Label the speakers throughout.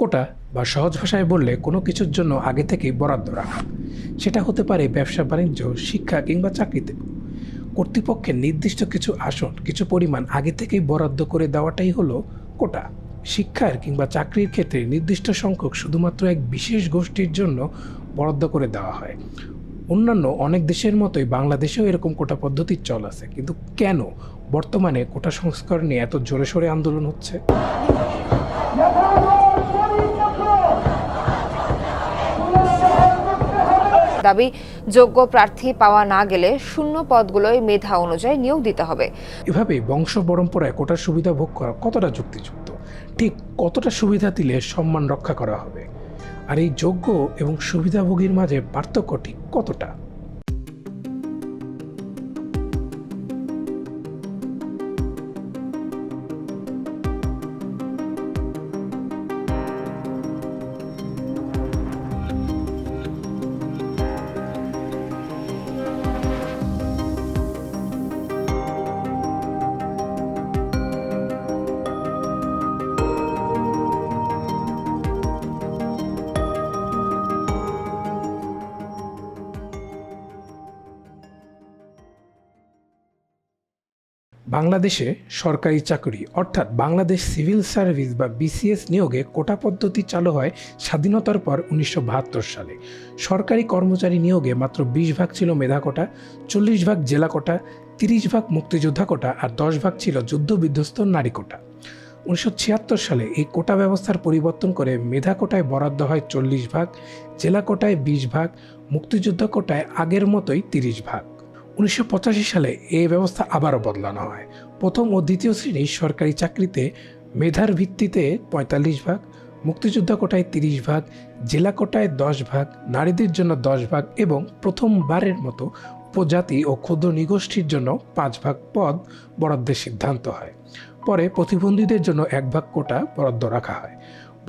Speaker 1: কোটা বা সহজ ভাষায় বললে কোনো কিছুর জন্য আগে থেকেই বরাদ্দ রাখা। সেটা হতে পারে ব্যবসা, বাণিজ্য, শিক্ষা কিংবা চাকরিতে। কর্তৃপক্ষের নির্দিষ্ট কিছু আসন, কিছু পরিমাণ আগে থেকেই বরাদ্দ করে দেওয়াটাই হলো কোটা। শিক্ষার কিংবা চাকরির ক্ষেত্রে নির্দিষ্ট সংখ্যক শুধুমাত্র এক বিশেষ গোষ্ঠীর জন্য বরাদ্দ করে দেওয়া হয়। অন্যান্য অনেক দেশের মতোই বাংলাদেশেও এরকম কোটা পদ্ধতির চল আছে। কিন্তু কেন বর্তমানে কোটা সংস্কার নিয়ে এত জোরে সোরে আন্দোলন হচ্ছে?
Speaker 2: দাবি, যোগ্য প্রার্থী পাওয়া না গেলে শূন্য পদগুলোয় মেধা অনুযায়ী নিয়োগ দিতে হবে।
Speaker 1: এভাবে বংশ পরম্পরায় কোটার সুবিধা ভোগ করা কতটা যুক্তিযুক্ত? ঠিক কতটা সুবিধা দিলে সম্মান রক্ষা করা হবে? আর এই যোগ্য এবং সুবিধাভোগীর মাঝে পার্থক্য ঠিক কতটা? বাংলাদেশে সরকারি চাকরি, অর্থাৎ বাংলাদেশ সিভিল সার্ভিস বা বিসিএস নিয়োগে কোটা পদ্ধতি চালু হয় স্বাধীনতার পর উনিশশো বাহাত্তর সালে। সরকারি কর্মচারী নিয়োগে মাত্র বিশ ভাগ ছিল মেধা কোটা, চল্লিশ ভাগ জেলা কোটা, তিরিশ ভাগ মুক্তিযোদ্ধা কোটা আর দশ ভাগ ছিল যুদ্ধ বিধ্বস্ত নারী কোটা। উনিশশো ছিয়াত্তর সালে এই কোটা ব্যবস্থার পরিবর্তন করে মেধা কোটায় বরাদ্দ হয় চল্লিশ ভাগ, জেলা কোটায় বিশ ভাগ, মুক্তিযোদ্ধা কোটায় আগের মতোই তিরিশ ভাগ। উনিশশো পঁচাশি সালে এই ব্যবস্থা আবারও বদলানো হয়। প্রথম ও দ্বিতীয় শ্রেণির সরকারি চাকরিতে মেধার ভিত্তিতে পঁয়তাল্লিশ ভাগ, মুক্তিযোদ্ধা কোটায় তিরিশ ভাগ, জেলা কোটায় দশ ভাগ, নারীদের জন্য দশ ভাগ এবং প্রথমবারের মতো উপজাতি ও ক্ষুদ্র নিগোষ্ঠীর জন্য পাঁচ ভাগ পদ বরাদ্দের সিদ্ধান্ত হয়। পরে প্রতিবন্ধীদের জন্য এক ভাগ কোটা বরাদ্দ রাখা হয়।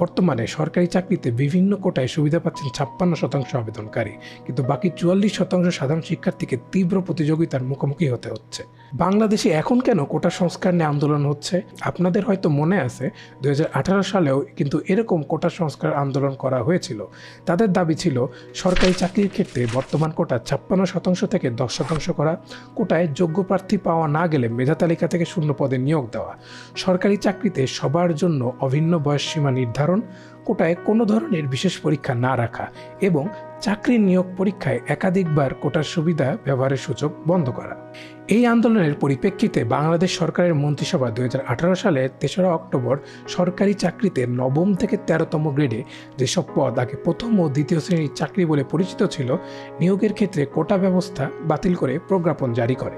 Speaker 1: বর্তমানে সরকারি চাকরিতে বিভিন্ন কোটায় সুবিধা পাচ্ছেন ছাপ্পান্ন শতাংশ আবেদনকারী। কিন্তু বাকি চুয়াল্লিশ শতাংশ সাধারণ শিক্ষার্থীকে তীব্র প্রতিযোগিতার মুখোমুখি হতে হচ্ছে। বাংলাদেশে এখন কেন কোটা সংস্কার নিয়ে আন্দোলন হচ্ছে? আপনাদের হয়তো মনে আছে দুহাজার আঠারো সালেও কিন্তু এরকম কোটা সংস্কার আন্দোলন করা হয়েছিল। তাদের দাবি ছিল, সরকারি চাকরির ক্ষেত্রে বর্তমান কোটা ছাপ্পান্ন শতাংশ থেকে দশ শতাংশ করা, কোটায় যোগ্য প্রার্থী পাওয়া না গেলে মেধা তালিকা থেকে শূন্য পদে নিয়োগ দেওয়া। সরকারি চাকরিতে সবার জন্য অভিন্ন বয়স সীমা নির্ধারণ কোটায় কোনো ধরনের বিশেষ পরীক্ষা না রাখা এবং চাকরির নিয়োগ পরীক্ষায় একাধিকবার কোটার সুবিধা ব্যবহারের সুযোগ বন্ধ করা। এই আন্দোলনের পরিপ্রেক্ষিতে বাংলাদেশ সরকারের মন্ত্রিসভা দু সালে তেসরা অক্টোবর সরকারি চাকরিতে নবম থেকে তেরোতম গ্রেডে যেসব পদ আগে প্রথম ও দ্বিতীয় শ্রেণির চাকরি বলে পরিচিত ছিল, নিয়োগের ক্ষেত্রে কোটা ব্যবস্থা বাতিল করে প্রজ্ঞাপন জারি করে।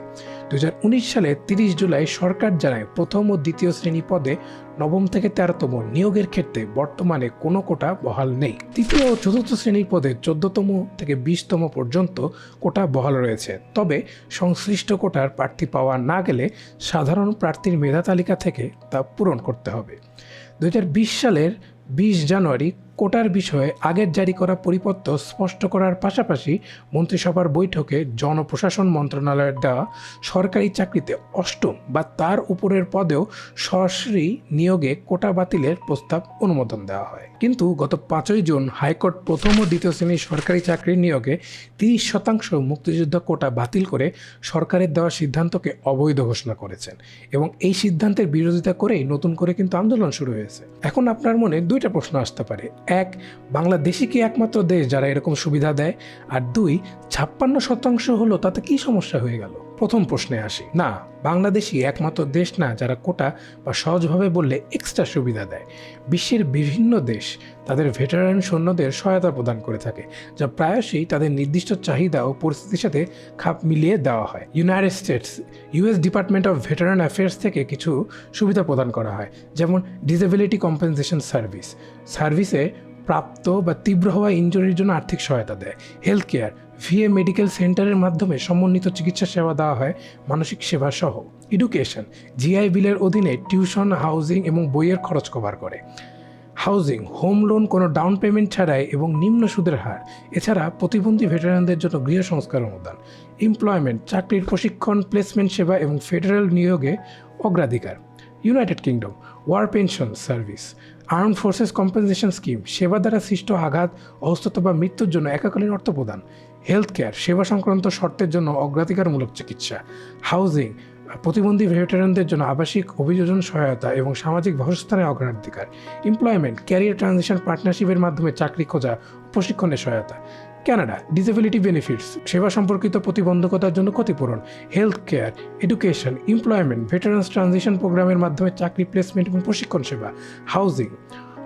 Speaker 1: দুহাজার উনিশ সালে তিরিশ জুলাই সরকার জানায় প্রথম ও দ্বিতীয় শ্রেণি পদে নবম থেকে তেরোতম নিয়োগের ক্ষেত্রে বর্তমানে কোনো কোটা বহাল নেই। তৃতীয় ও চতুর্থ শ্রেণির পদে চোদ্দতম থেকে বিশতম পর্যন্ত কোটা বহাল রয়েছে। তবে সংশ্লিষ্ট কোটার প্রার্থী পাওয়া না গেলে সাধারণ প্রার্থীর মেধা তালিকা থেকে তা পূরণ করতে হবে। দু হাজার বিশ সালের বিশ জানুয়ারি কোটার বিষয়ে আগের জারি করা পরিপত্র স্পষ্ট করার পাশাপাশি মন্ত্রিসভার বৈঠকে জনপ্রশাসন মন্ত্রণালয়ের দেওয়া সরকারি চাকরিতে অষ্টম বা তার উপরের পদেও সরাসরি নিয়োগে কোটা বাতিলের প্রস্তাব অনুমোদন দেওয়া হয়। কিন্তু গত পাঁচই জুন হাইকোর্ট প্রথম ও দ্বিতীয় শ্রেণির সরকারি চাকরির নিয়োগে তিরিশ শতাংশ মুক্তিযুদ্ধ কোটা বাতিল করে সরকারের দেওয়া সিদ্ধান্তকে অবৈধ ঘোষণা করেছেন এবং এই সিদ্ধান্তের বিরোধিতা করেই নতুন করে কিন্তু আন্দোলন শুরু হয়েছে। এখন আপনার মনে দুইটা প্রশ্ন আসতে পারে। এক, বাংলাদেশই কি একমাত্র দেশ যারা এরকম সুবিধা দেয়? আর দুই, ছাপ্পান্ন শতাংশ হলো তাতে কি সমস্যা হয়ে গেল? প্রথম প্রশ্নে আসি। না, বাংলাদেশই একমাত্র দেশ না যারা কোটা বা সহজভাবে বললে এক্সট্রা সুবিধা দেয়। বিশ্বের বিভিন্ন দেশ তাদের ভেটারান সৈন্যদের সহায়তা প্রদান করে থাকে, যা প্রায়শই তাদের নির্দিষ্ট চাহিদা ও পরিস্থিতির সাথে খাপ মিলিয়ে দেওয়া হয়। United States US department of veteran affairs থেকে কিছু সুবিধা প্রদান করা হয়, যেমন ডিসেবিলিটি কম্পেনসেশন সার্ভিস সার্ভিসে প্রাপ্ত বা তীব্র হওয়া ইঞ্জুরির জন্য আর্থিক সহায়তা দেয়। হেলথ কেয়ার ভিএ মেডিকেল সেন্টারের মাধ্যমে সমন্বিত চিকিৎসা সেবা দেওয়া হয়, মানসিক সেবা সহ। এডুকেশন জিআই বিলের অধীনে টিউশন হাউজিং এবং বইয়ের খরচ কভার করে। হাউজিং হোম লোন কোনো ডাউন পেমেন্ট ছাড়াই এবং নিম্ন সুদের হার। এছাড়া প্রতিবন্ধী ভেটারানদের জন্য গৃহ সংস্কার অনুদান। এমপ্লয়মেন্ট চাকরির প্রশিক্ষণ প্লেসমেন্ট সেবা এবং ফেডারেল নিয়োগে অগ্রাধিকার। United Kingdom war pension service arm forces compensation scheme সেবা দ্বারা সৃষ্ট আঘাত অসুস্থতা বা মৃত্যুর জন্য একাকালীন অর্থ প্রদান হেলথ কেয়ার সেবা সংক্রান্ত শর্তের জন্য অগ্রাধিকারমূলক চিকিৎসা হাউজিং প্রতিবন্ধী ভেটেরানদের জন্য আবাসিক অভিযোজন সহায়তা এবং সামাজিক বাসস্থানের অগ্রাধিকার এমপ্লয়মেন্ট ক্যারিয়ার ট্রানজিশন পার্টনারশিপের মাধ্যমে চাকরি খোঁজা প্রশিক্ষণের সহায়তা কানাডা ডিসেবিলিটি বেনিফিটস সেবা সম্পর্কিত প্রতিবন্ধকতার জন্য ক্ষতিপূরণ health care education employment veterans transition প্রোগ্রামের মাধ্যমে চাকরি প্লেসমেন্ট এবং প্রশিক্ষণ সেবা হাউজিং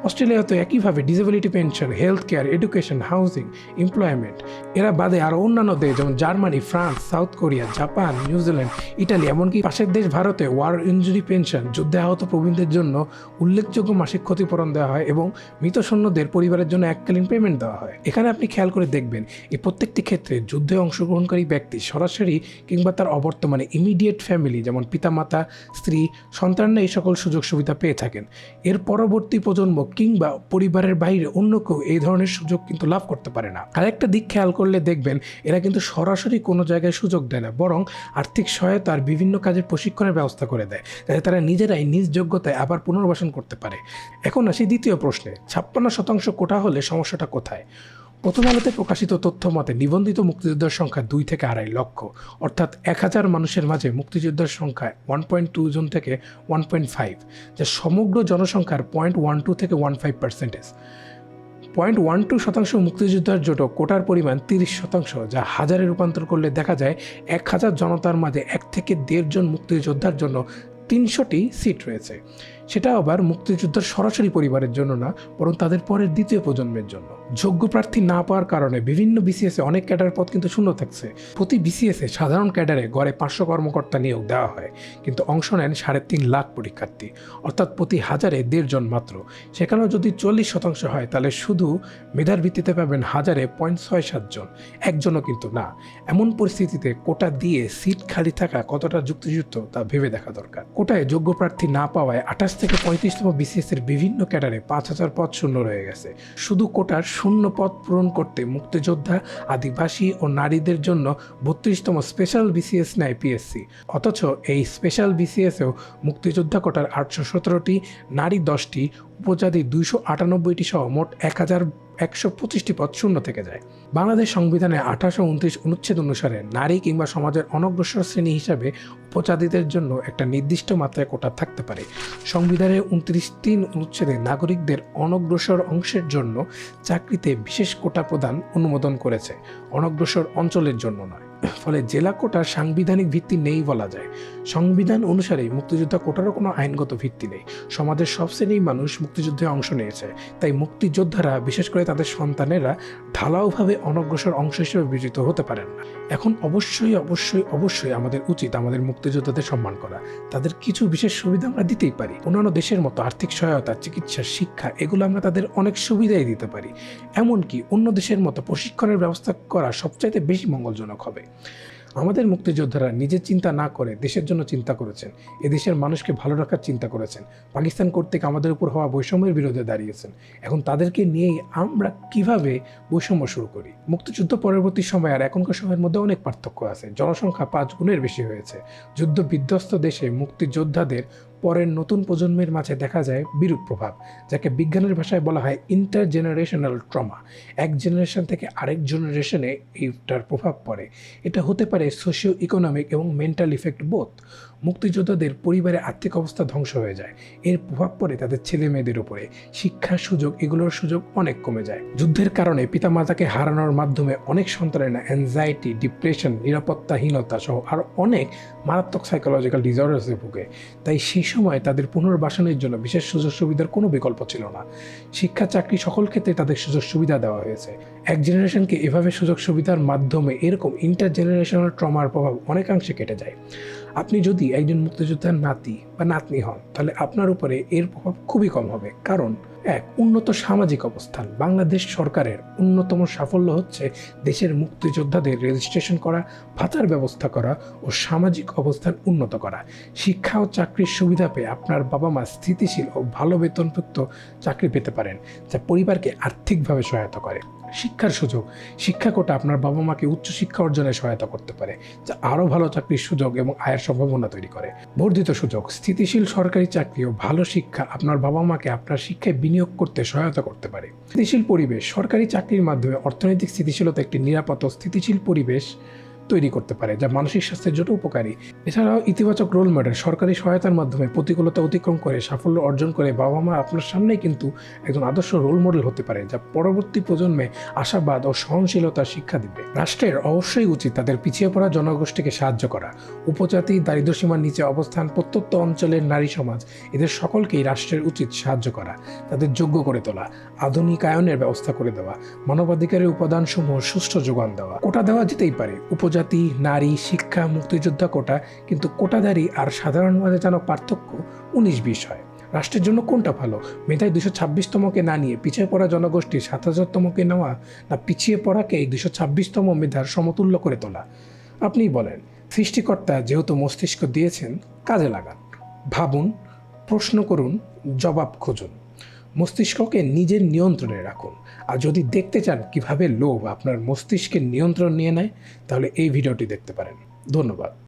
Speaker 1: অস্ট্রেলিয়াতে একইভাবে disability pension health care education housing employment এরা বাদে আরও অন্যান্য দেশ যেমন Germany, France, South Korea, Japan New Zealand Italy, এমনকি পাশের দেশ ভারতে ওয়ার ইঞ্জুরি পেনশন যুদ্ধে আহত প্রবীণদের জন্য উল্লেখযোগ্য মাসিক ক্ষতিপূরণ দেওয়া হয় এবং মৃত সৈন্যদের পরিবারের জন্য এককালীন পেমেন্ট দেওয়া হয়। এখানে আপনি খেয়াল করে দেখবেন, এই প্রত্যেকটি ক্ষেত্রে যুদ্ধে অংশগ্রহণকারী ব্যক্তি সরাসরি কিংবা তার অবর্তমানে ইমিডিয়েট ফ্যামিলি যেমন পিতামাতা, স্ত্রী, সন্তানরা এই সকল সুযোগ সুবিধা পেয়ে থাকেন। এর পরবর্তী প্রজন্ম কিংবা পরিবারের বাইরে অন্য কেউ এই ধরনের সুযোগ কিন্তু লাভ করতে পারে না। আরেকটা দিক খেয়াল করলে দেখবেন, এরা কিন্তু সরাসরি কোনো জায়গায় সুযোগ দেয় না, বরং আর্থিক সহায়তার বিভিন্ন কাজের প্রশিক্ষণের ব্যবস্থা করে দেয়। যাতে তারা নিজেরাই নিজ যোগ্যতায় আবার পুনর্বাসন করতে পারে। এখন আসি দ্বিতীয় প্রশ্নে, ছাপ্পান্ন শতাংশ কোটা হলে সমস্যাটা কোথায়? প্রথম আলোতে প্রকাশিত তথ্য মতে নিবন্ধিত মুক্তিযোদ্ধার সংখ্যা দুই থেকে আড়াই লক্ষ, অর্থাৎ এক হাজার মানুষের মাঝে মুক্তিযোদ্ধার সংখ্যা ওয়ান পয়েন্ট টু জন থেকে ওয়ান পয়েন্ট ফাইভ যা সমগ্র জনসংখ্যার পয়েন্ট ওয়ান টু থেকে one five percentage point one two শতাংশ মুক্তিযোদ্ধার জোট কোটার পরিমাণ তিরিশ শতাংশ, যা হাজারে রূপান্তর করলে দেখা যায় এক হাজার জনতার মাঝে এক থেকে দেড় জন মুক্তিযোদ্ধার জন্য তিনশোটি সিট রয়েছে। সেটা আবার মুক্তিযোদ্ধার সরাসরি পরিবারের জন্য না, বরং তাদের পরের দ্বিতীয় প্রজন্মের জন্য। যোগ্য প্রার্থী না পাওয়ার কারণে বিভিন্ন বিসিএসে অনেক ক্যাডার পদ কিন্তু শূন্য থাকছে। প্রতি বিসিএসে সাধারণ ক্যাডারে গড়ে পাঁচশো কর্মকর্তা নিয়োগ দেওয়া হয়, কিন্তু অংশ নেন সাড়ে তিন লাখ পরীক্ষার্থী, অর্থাৎ প্রতি হাজারে দেড় জন মাত্র। সেখানেও যদি চল্লিশ শতাংশ হয়, তাহলে শুধু মেধার ভিত্তিতে পাবেন হাজারে পয়েন্ট ছয় সাতজন একজনও কিন্তু না। এমন পরিস্থিতিতে কোটা দিয়ে সিট খালি থাকা কতটা যুক্তিযুক্ত তা ভেবে দেখা দরকার। কোটায় যোগ্য প্রার্থী না পাওয়ায় আঠাশ থেকে পঁয়ত্রিশতম বিসিএস এর বিভিন্ন ক্যাডারে পাঁচ হাজার পদ শূন্য রয়ে গেছে। শুধু কোটার শূন্য পদ পূরণ করতে মুক্তিযোদ্ধা, আদিবাসী ও নারীদের জন্য বত্রিশতম স্পেশাল বিসিএস নেয় পিএসসি অথচ এই স্পেশাল বিসিএসেও মুক্তিযোদ্ধা কোটার আটশো সতেরোটি, নারী দশটি, উপজাতি দুইশো আটানব্বইটি সহ মোট এক হাজার একশো পঁচিশটি পদ শূন্য থেকে যায়। বাংলাদেশ সংবিধানে আঠাশো উনত্রিশ অনুচ্ছেদ অনুসারে নারী কিংবা সমাজের অনগ্রসর শ্রেণি হিসাবে উপজাতিদের জন্য একটা নির্দিষ্ট মাত্রায় কোটা থাকতে পারে। সংবিধানের উনত্রিশ তিন অনুচ্ছেদে নাগরিকদের অনগ্রসর অংশের জন্য চাকরিতে বিশেষ কোটা প্রদান অনুমোদন করেছে। অনগ্রসর অঞ্চলের জন্য নয়। ফলে জেলা কোটার সাংবিধানিক ভিত্তি নেই বলা যায়। সংবিধান অনুসারে মুক্তিযোদ্ধা কোটারও কোনো আইনগত ভিত্তি নেই। সমাজের সব শ্রেণির মানুষ মুক্তিযুদ্ধে অংশ নিয়েছে। তাই মুক্তিযোদ্ধারা, বিশেষ করে তাদের সন্তানেরা ঢালাওভাবে অনগ্রসর অংশ হিসেবে বিবেচিত হতে পারেন না। এখন অবশ্যই অবশ্যই অবশ্যই আমাদের উচিত আমাদের মুক্তিযোদ্ধাদের সম্মান করা। তাদের কিছু বিশেষ সুবিধা আমরা দিতেই পারি। অন্যান্য দেশের মতো আর্থিক সহায়তা, চিকিৎসা, শিক্ষা, এগুলো আমরা তাদের অনেক সুবিধাই দিতে পারি। এমনকি অন্য দেশের মতো প্রশিক্ষণের ব্যবস্থা করা সবচাইতে বেশি মঙ্গলজনক হবে। আমাদের মুক্তিযোদ্ধারা নিজের চিন্তা না করে দেশের জন্য চিন্তা করেছেন। এদেশের মানুষকে ভালো রাখার চিন্তা করেছেন। পাকিস্তান কর্তৃক আমাদের উপর হওয়া বৈষম্যের বিরুদ্ধে দাঁড়িয়েছেন। এখন তাদেরকে নিয়েই আমরা কীভাবে বৈষম্য শুরু করি? মুক্তিযুদ্ধ পরবর্তী সময় আর এখনকার সময়ের মধ্যে অনেক পার্থক্য আছে। জনসংখ্যা পাঁচ গুণের বেশি হয়েছে। যুদ্ধ বিধ্বস্ত দেশে মুক্তিযোদ্ধাদের পরের নতুন প্রজন্মের মাঝে দেখা যায় বিরূপ প্রভাব, যাকে বিজ্ঞানের ভাষায় বলা হয় ইন্টার জেনারেশনাল ট্রমা এক জেনারেশন থেকে আরেক জেনারেশনে এইটার প্রভাব পড়ে। এটা হতে পারে সোশিও ইকোনমিক এবং মেন্টাল ইফেক্ট বোথ মুক্তিযোদ্ধাদের পরিবারের আর্থিক অবস্থা ধ্বংস হয়ে যায়। এর প্রভাব পড়ে তাদের ছেলে মেয়েদের উপরে। শিক্ষার সুযোগ, এগুলোর সুযোগ অনেক কমে যায়। যুদ্ধের কারণে পিতামাতাকে হারানোর মাধ্যমে অনেক সন্তানেরা অ্যাংজাইটি ডিপ্রেশন নিরাপত্তাহীনতা সহ আরও অনেক মারাত্মক সাইকোলজিক্যাল ডিসঅর্ডার্সে ভুগে। তাই সেই সময় তাদের পুনর্বাসনের জন্য বিশেষ সুযোগ সুবিধার কোনো বিকল্প ছিল না। শিক্ষা, চাকরি সকল ক্ষেত্রে তাদের সুযোগ সুবিধা দেওয়া হয়েছে। এক জেনারেশনকে এভাবে সুযোগ সুবিধার মাধ্যমে এরকম ইন্টার জেনারেশনাল ট্রমার প্রভাব অনেকাংশে কেটে যায়। আপনি যদি একজন মুক্তিযোদ্ধার নাতি বা নাতনি হন, তাহলে আপনার উপরে এর প্রভাব খুবই কম হবে। কারণ এক উন্নত সামাজিক অবস্থান। বাংলাদেশ সরকারের অন্যতম সাফল্য হচ্ছে দেশের মুক্তিযোদ্ধাদের রেজিস্ট্রেশন করা, ভাতার ব্যবস্থা করা ও সামাজিক অবস্থান উন্নত করা। শিক্ষা ও চাকরির সুবিধা পেয়ে আপনার বাবা মা স্থিতিশীল ও ভালো বেতনযুক্ত চাকরি পেতে পারেন, যা পরিবারকে আর্থিকভাবে সহায়তা করে। শিক্ষার সুযোগ, শিক্ষা কোটা আপনার বাবা মাকে উচ্চশিক্ষা অর্জনে সহায়তা করতে পারে, যা আরও ভালো চাকরির সুযোগ এবং আয়ের সম্ভাবনা তৈরি করে। বর্ধিত সুযোগ, স্থিতিশীল সরকারি চাকরি ও ভালো শিক্ষা আপনার বাবা মাকে আপনার শিক্ষায় বিনিয়োগ করতে সহায়তা করতে পারে। স্থিতিশীল পরিবেশ, সরকারি চাকরির মাধ্যমে অর্থনৈতিক স্থিতিশীলতা একটি নিরাপদ স্থিতিশীল পরিবেশ। তৈরি করতে পারে, যা মানসিক স্বাস্থ্যের জন্য উপকারী। এছাড়াও ইতিবাচক রোল মডেল, সরকারি সহায়তার মাধ্যমে প্রতিকূলতা অতিক্রম করে, সাফল্য অর্জন করে বাবা মা আপনার সামনেই কিন্তু একজন আদর্শ রোল মডেল হতে পারে, যা পরবর্তী প্রজন্মে আশাবাদ ও সহনশীলতার শিক্ষা দিবে। রাষ্ট্রের অবশ্যই উচিত তাদের পিছিয়ে পড়া জনগোষ্ঠীকে সাহায্য করা। উপজাতি দারিদ্র্যসীমার নিচে অবস্থান প্রত্যন্ত অঞ্চলের নারী সমাজ, এদের সকলকেই রাষ্ট্রের উচিত সাহায্য করা, তাদের যোগ্য করে তোলা, আধুনিকায়নের ব্যবস্থা করে দেওয়া, মানবাধিকারের উপাদানসমূহ সুষ্ঠু যোগান দেওয়া। কোটা দেওয়া যেতেই পারে, উপজাতি নারী, শিক্ষা, মুক্তিযোদ্ধা কোটা, কিন্তু কোটাধারী আর সাধারণ যেন পার্থক্য উনিশ বিশ হয়। রাষ্ট্রের জন্য কোনটা ভালো? মেধায় দুশো ছাব্বিশতমকে না নিয়ে পিছিয়ে পড়া জনগোষ্ঠী সাত হাজারতমকে নেওয়া না পিছিয়ে পড়াকে এই দুশো ছাব্বিশতম মেধার সমতুল্য করে তোলা? আপনিই বলেন, সৃষ্টিকর্তা যেহেতু মস্তিষ্ক দিয়েছেন, কাজে লাগান। ভাবুন, প্রশ্ন করুন, জবাব খুঁজুন। মস্তিষ্ককে নিজের নিয়ন্ত্রণে রাখুন। আর যদি দেখতে চান কীভাবে লোভ আপনার মস্তিষ্কের নিয়ন্ত্রণ নিয়ে নেয়, তাহলে এই ভিডিওটি দেখতে পারেন। ধন্যবাদ।